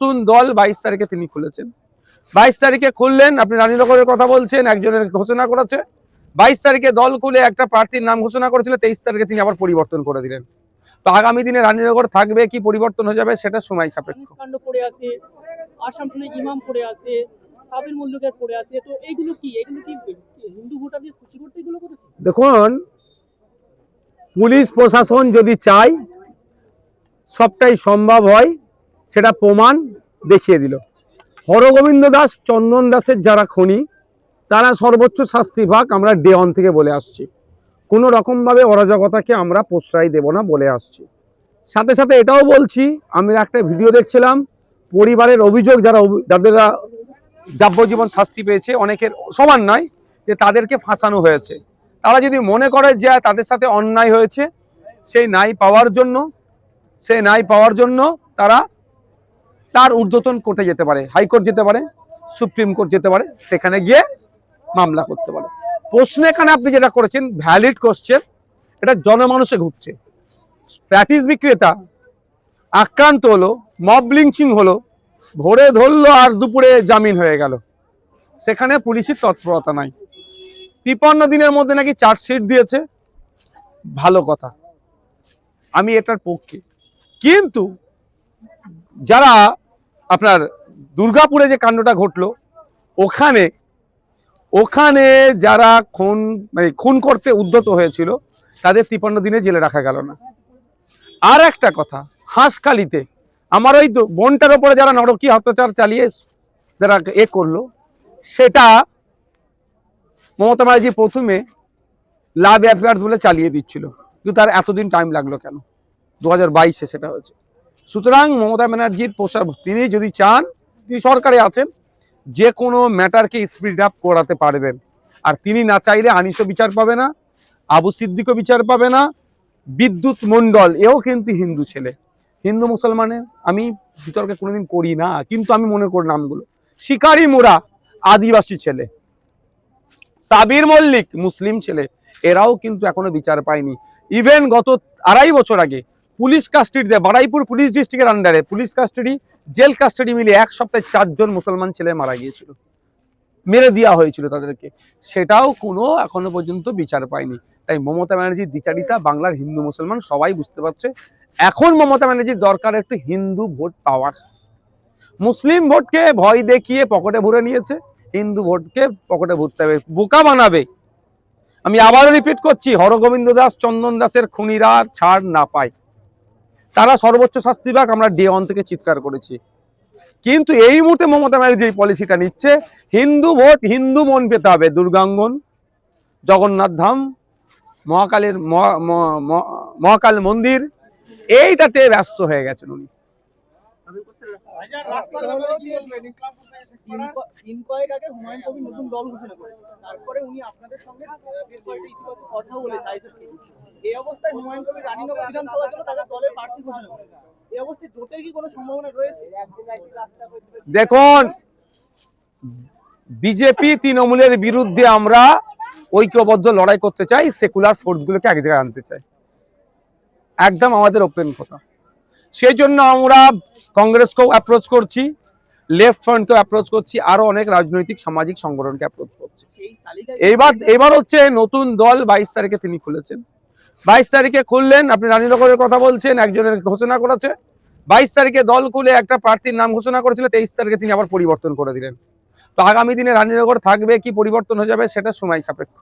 নতুন দল বাইশ তারিখে তিনি খুলেছেন। বাইশ তারিখে খুললেন আপনি রানীনগরের কথা বলছেন একজনের ঘোষণা করেছে। বাইশ তারিখে দল খুলে একটা প্রার্থীর নাম ঘোষণা করেছিল তেইশ তারিখে তিনি আবার পরিবর্তন করে দিলেন। তো আগামী দিনে রানীনগর থাকবে কি পরিবর্তন হয়ে যাবে সেটা সময় সাপেক্ষ। কাণ্ড পড়ে আছে আসামসোলে ইমাম পড়ে আছে সাবির মল্লিকের পড়ে আছে তো এইগুলো কি? এগুলো কি হিন্দু ভোটারদের খুশি করতে এগুলো করেছে? দেখুন পুলিশ প্রশাসন যদি চায় সবটাই সম্ভব হয়। সেটা প্রমাণ দেখিয়ে দিল। হরগোবিন্দ দাস, চন্দন দাসের যারা খনি, তারা সর্বোচ্চ শাস্তি ভাগ আমরা ডে থেকে বলে আসছি। কোনো রকমভাবে অরাজকতাকে আমরা প্রশ্রয় দেব না বলে আসছি। সাথে সাথে এটাও বলছি, আমি একটা ভিডিও দেখছিলাম, পরিবারের অভিযোগ যারা অভি- যাদেরা যাবজ্জীবন শাস্তি পেয়েছে, অনেকের সমান নয়, যে তাদেরকে ফাঁসানো হয়েছে। তারা যদি মনে করে যে তাদের সাথে অন্যায় হয়েছে, সেই ন্যায় পাওয়ার জন্য, সেই ন্যায় পাওয়ার জন্য তারা তার ঊর্ধ্বতন কোর্টে যেতে পারে হাইকোর্ট যেতে পারে, সুপ্রিম কোর্ট যেতে পারে, সেখানে গিয়ে মামলা করতে পারে। প্রশ্ন এখানে আপনি যেটা করেছেন ভ্যালিড কোশ্চেন এটা জনমানুষে ঘুরছে। প্যাটিস বিক্রেতা আক্রান্ত হলো মব লিঞ্চিং হলো, ভোরে ধরলো আর দুপুরে জামিন হয়ে গেল। সেখানে পুলিশের তৎপরতা নাই। তিপ্পান্ন দিনের মধ্যে নাকি চার্জশিট দিয়েছে। ভালো কথা। আমি এটার পক্ষে। কিন্তু যারা আপনার দুর্গাপুরে যে কাণ্ডটা ঘটলো, ওখানে ওখানে যারা খুন মানে খুন করতে উদ্যত হয়েছিল, তাদের তিপান্ন দিনে জেলে রাখা গেল না। আর একটা কথা, হাঁসখালিতে, আমার ওই বোনটার ওপরে যারা নরকীয় অত্যাচার চালিয়ে যারা এ করল, সেটা মমতা ব্যানার্জি প্রথমে লাভ অ্যাফেয়ার্স বলে চালিয়ে দিচ্ছিল। কিন্তু তার এতদিন টাইম লাগল কেন? দু হাজার বাইশে সেটা হয়েছে। সুতরাং মমতা ব্যানার্জির পোষা তিনি যদি চান, তিনি সরকারে আছেন যে কোনো ম্যাটারকে স্পিড আপ করাতে পারবেন। আর তিনি না চাইলে আনিসও বিচার পাবে না, আবু সিদ্দিকও বিচার পাবে না, বিদ্যুৎ মণ্ডল, এও কিন্তু হিন্দু ছেলে। হিন্দু মুসলমানের আমি বিতর্কে কোনোদিন করি না, কিন্তু আমি মনে করি নামগুলো। শিকারি মোরা, আদিবাসী ছেলে। সাবির মল্লিক, মুসলিম ছেলে। এরাও কিন্তু এখনও বিচার পায়নি। ইভেন গত আড়াই বছর আগে পুলিশ কাস্টাডিতে বারাইপুর পুলিশ ডিস্ট্রিক্টের আন্ডারে পুলিশ কাস্টাডি জেল কাস্টাডি মিলে এক সপ্তাহে চারজন মুসলমান ছেলে মারা গিয়েছিল। মেরে দেওয়া হয়েছিল তাদেরকে। সেটাও কোনো এখনও পর্যন্ত বিচার পায়নি। তাই মমতা ব্যানার্জির বিচারিতা বাংলার হিন্দু মুসলমান সবাই বুঝতে পারছে, এখন মমতা ব্যানার্জির দরকার একটু হিন্দু ভোট পাওয়ার। মুসলিম ভোটকে ভয় দেখিয়ে পকেটে ভরে নিয়েছে। হিন্দু ভোটকে পকেটে ভরতে হবে, বোকা বানাবে। আমি আবারও রিপিট করছি, হরগোবিন্দ দাস, চন্দন দাসের খুনিরা ছাড় না পায়। তারা সর্বোচ্চ শাস্তি পাক, আমরা ডে ওয়ান থেকে চিৎকার করেছি। কিন্তু এই মুহূর্তে মমতা ব্যানার্জি এই পলিসিটা নিচ্ছে, হিন্দু ভোট, হিন্দু মন পেতে হবে। দুর্গাঙ্গন, জগন্নাথ ধাম, মহাকালের মহা- মহা- মহা- মহাকাল মন্দির, এইটাতে ব্যস্ত হয়ে গেছেন উনি। আগে হুমায়ুন কবির নতুন দল ঘোষণা করেছে। তারপরে উনি আপনাদের সঙ্গে বেশ কয়েকটা ইতিবাচক কথা বলেছে এই অবস্থায় হুমায়ুন কবির রানীনগর বিধানসভার জন্য তাদের দলের প্রার্থী ঘোষণা করেছে। এই অবস্থায় জোটের কি কোনো সম্ভাবনা রয়েছে? দেখুন বিজেপি তৃণমূলের বিরুদ্ধে আমরা ঐক্যবদ্ধ লড়াই করতে চাই সেকুলার ফোর্সগুলোকে এক জায়গায় আনতে চাই। একদম আমাদের ওপেন কথা। সেই জন্য আমরা কংগ্রেসকেও অ্যাপ্রোচ করছি। লেফট ফ্রন্টকেও অ্যাপ্রোচ করছি আরও অনেক রাজনৈতিক সামাজিক সংগঠনকে অ্যাপ্রোচ করছি। এইবার এবার হচ্ছে নতুন দল বাইশ তারিখে তিনি খুলেছেন। বাইশ তারিখে খুললেন আপনি রানীনগরের কথা বলছেন একজনের ঘোষণা করেছে। বাইশ তারিখে দল খুলে একটা প্রার্থীর নাম ঘোষণা করেছিল তেইশ তারিখে তিনি আবার পরিবর্তন করে দিলেন। তো আগামী দিনে রানীনগর থাকবে কি পরিবর্তন হয়ে যাবে সেটা সময় সাপেক্ষ।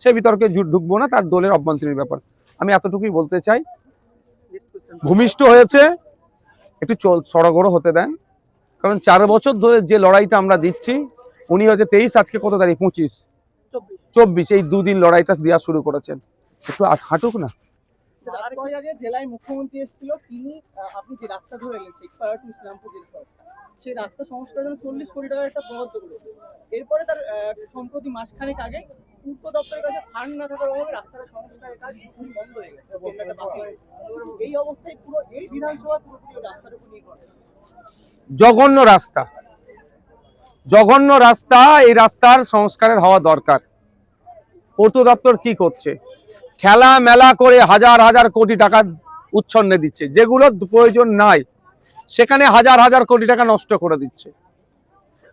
সে বিতর্কে ঢুকবো না তার দলের অভ্যন্তরীণ ব্যাপার। আমি এতটুকুই বলতে চাই। ভূমিষ্ঠ হয়েছে একটু চল সড়গড় হতে দেন। কারণ চার বছর ধরে যে লড়াইটা আমরা দিচ্ছি, উনি হচ্ছে তেইশ, আজকে কত তারিখ? পঁচিশ। চব্বিশ, এই দুদিন লড়াইটা দেওয়া শুরু করেছেন। একটু হাঁটুক না। জেলায় মুখ্যমন্ত্রী এসেছিল সেই রাস্তা চল্লিশ কোটি সম্প্রতি মাসখানেক। এই অবস্থায় পুরো এই বিধানসভা রাস্তার উপর। জঘন্য রাস্তা। জঘন্য রাস্তা, এই রাস্তার সংস্কারের হওয়া দরকার। পূর্ত দপ্তর কি করছে? খেলা মেলা করে হাজার হাজার কোটি টাকা উচ্ছন্নে দিচ্ছে। যেগুলো প্রয়োজন নাই, সেখানে হাজার হাজার কোটি টাকা নষ্ট করে দিচ্ছে।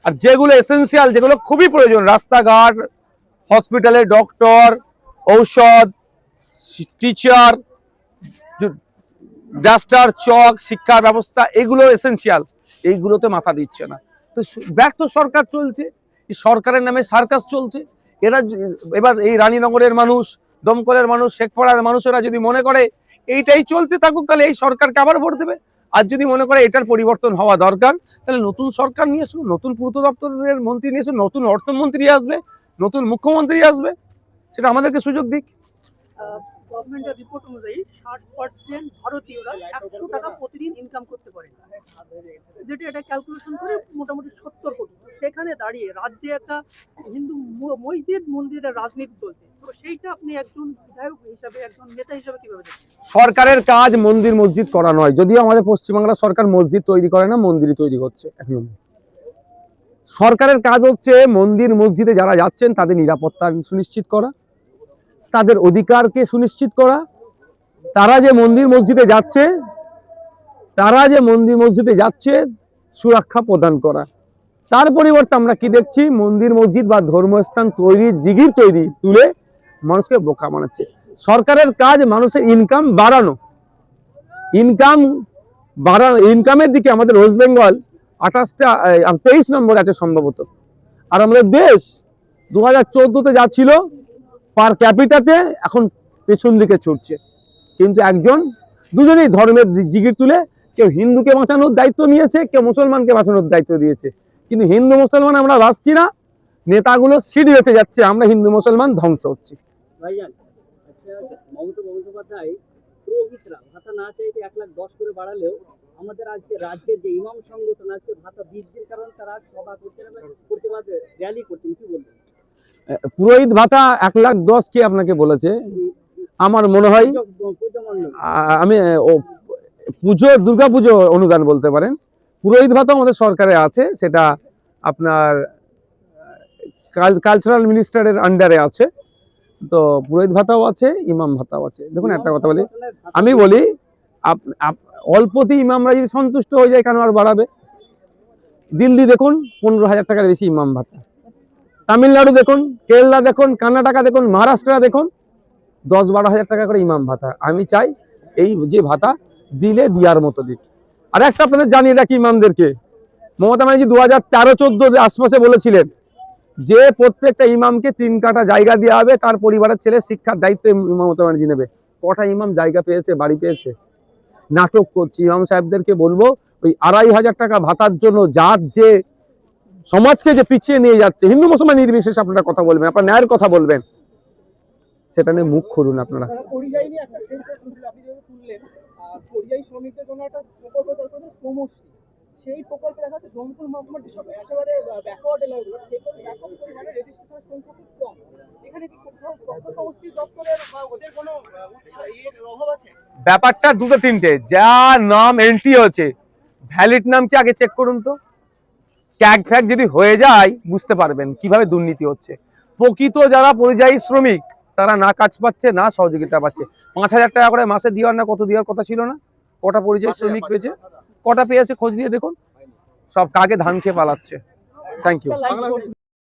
আর যেগুলো এসেন্সিয়াল যেগুলো খুবই প্রয়োজন, রাস্তাঘাট হসপিটালে ডক্টর ঔষধ টিচার ডাস্টার, চক, শিক্ষা ব্যবস্থা, এগুলো এসেন্সিয়াল এইগুলোতে মাথা দিচ্ছে না। তো ব্যর্থ সরকার চলছে সরকারের নামে সার্কাস চলছে। এরা এবার এই রানীনগরের মানুষ, দমকলের মানুষ, শেখপাড়ার মানুষেরা যদি মনে করে এইটাই চলতে থাকুক, তাহলে এই সরকারকে আবার ভোট দেবে। আর যদি মনে করে এটার পরিবর্তন হওয়া দরকার, তাহলে নতুন সরকার নিয়ে আসুন নতুন পূর্ত দপ্তরের মন্ত্রী নিয়ে আসুন নতুন অর্থমন্ত্রী আসবে, নতুন মুখ্যমন্ত্রী আসবে। সেটা আমাদেরকে সুযোগ দিক। গভর্নমেন্টের রিপোর্ট অনুযায়ী ষাট পার্সেন্ট ভারতীয়রা একশো টাকা প্রতিদিন ইনকাম করতে পারে। যেটা এটা ক্যালকুলেশন করে মোটামুটি সত্তর কোটি। সেখানে দাঁড়িয়ে রাজ্যে একটা হিন্দু মসজিদ মন্দিরের রাজনীতি চলছে। তো সেইটা আপনি একজন বিধায়ক হিসাবে, একজন নেতা হিসাবে কীভাবে সরকারের কাজ মন্দির মসজিদ করা নয়। যদিও আমাদের পশ্চিমবাংলা সরকার মসজিদ তৈরি করে না, মন্দিরই তৈরি করছে এক সরকারের কাজ হচ্ছে মন্দির মসজিদে যারা যাচ্ছেন তাদের নিরাপত্তা সুনিশ্চিত করা। তাদের অধিকারকে সুনিশ্চিত করা। তারা যে মন্দির মসজিদে যাচ্ছে, তারা যে মন্দির মসজিদে যাচ্ছে, সুরক্ষা প্রদান করা। তার পরিবর্তে আমরা কি দেখছি? মন্দির মসজিদ বা ধর্মস্থান তৈরি জিগির তৈরি তুলে মানুষকে বোকা বানাচ্ছে। সরকারের কাজ মানুষের ইনকাম বাড়ানো। ইনকাম বাড়ানো ইনকামের দিকে আমাদের ওয়েস্ট বেঙ্গল আঠাশটা তেইশ নম্বর আছে সম্ভবত। আর আমাদের দেশ দু হাজার চোদ্দোতে যা ছিল পার ক্যাপিটাতে এখন পেছন দিকে ছুটছে। কিন্তু একজন, দুজনেই ধর্মের জিগির তুলে কেউ হিন্দুকে বাঁচানোর দায়িত্ব নিয়েছে, কেউ মুসলমানকে বাঁচানোর দায়িত্ব দিয়েছে। কিন্তু হিন্দু মুসলমান আমরা বাঁচছি না, নেতাগুলো সিঁড়ি হতে যাচ্ছে, আমরা হিন্দু মুসলমান ধ্বংস হচ্ছি। আচ্ছা আমাদের আজকে রাজ্যের যে ইমাম সংগঠন ভাতা বৃদ্ধির কারণে তারা সভা র্যালি করছেন, কি বলবেন? পুরোহিত ভাতা এক লাখ দশ কে আপনাকে বলেছে। আমার মনে হয় আমি পুজো, দুর্গা পুজো অনুদান বলতে পারেন। পুরোহিত ভাতা আমাদের সরকারে আছে, সেটা আপনার কালচারাল মিনিস্টারের আন্ডারে আছে। তো পুরোহিত ভাতাও আছে, ইমাম ভাতাও আছে। দেখুন একটা কথা বলি, আমি বলি অল্পতে ইমামরা যদি সন্তুষ্ট হয়ে যায়, কেন আর বাড়াবে? দিল্লি দেখুন, পনেরো হাজার টাকার বেশি ইমাম ভাতা। তামিলনাড়ু দেখুন, কেরালা দেখুন, কর্ণাটকা দেখুন, মহারাষ্ট্র দেখুন। দশ বারো হাজার টাকা করে ইমাম ভাতা। আমি চাই এই যে ভাতা দিলে দিয়ার মতো দিক। আর একটা আপনাদের জানিয়ে রাখি ইমামদেরকে। মমতা ব্যানার্জি দু হাজার তেরো চোদ্দ আশপাশে বলেছিলেন যে প্রত্যেকটা ইমামকে তিন কাটা জায়গা দেওয়া হবে, তার পরিবারের ছেলে শিক্ষার দায়িত্ব মমতা ব্যানার্জি নেবে। কটা ইমাম জায়গা পেয়েছে, বাড়ি পেয়েছে? নাটক করছি, ইমাম সাহেবদেরকে বলব, ওই আড়াই হাজার টাকা ভাতার জন্য যার যে সমাজকে যে পিছিয়ে নিয়ে যাচ্ছে হিন্দু মুসলমান নির্বিশেষে আপনারা কথা বলবেন আপনারা ন্যায়ের কথা বলবেন সেটা নিয়ে মুখ খুলুন আপনারা। আহ, পরিযায়ী নিয়ে একটা ট্রেন প্রশ্ন ছিল আপনি যেহেতু তুললেন আহ, পরিযায়ী শ্রমিকদের জন্য একটা প্রকল্প দরকার হচ্ছে শ্রমশ্রী সেই প্রকল্পে দেখা যাচ্ছে জমপুর মহকুমাটি সব একেবারে ব্যাকওয়ার্ড এলাকাগুলো সেখানে ব্যাপক পরিমাণে রেজিস্ট্রেশন সংখ্যা খুব কম। এখানে কি কোথাও তথ্য সংস্কৃতি দপ্তরের বা ওদের কোনো ইয়ের অভাব আছে? ব্যাপারটা দুটো তিনটে যা নাম এন্ট্রি হচ্ছে ভ্যালিড নাম কি আগে চেক করুন তো? ক্যাগ ফ্যাগ যদি হয়ে যায় বুঝতে পারবেন কীভাবে দুর্নীতি হচ্ছে। প্রকৃত যারা পরিযায়ী শ্রমিক তারা না কাজ পাচ্ছে না সহযোগিতা পাচ্ছে। পাঁচ হাজার টাকা করে মাসে দেওয়ার না কত দেওয়ার কথা ছিল না? কটা পরিযায়ী শ্রমিক পেয়েছে? কটা পেয়েছে খোঁজ দিয়ে দেখুন। সব কাকে ধান খেয়ে পালাচ্ছে থ্যাংক ইউ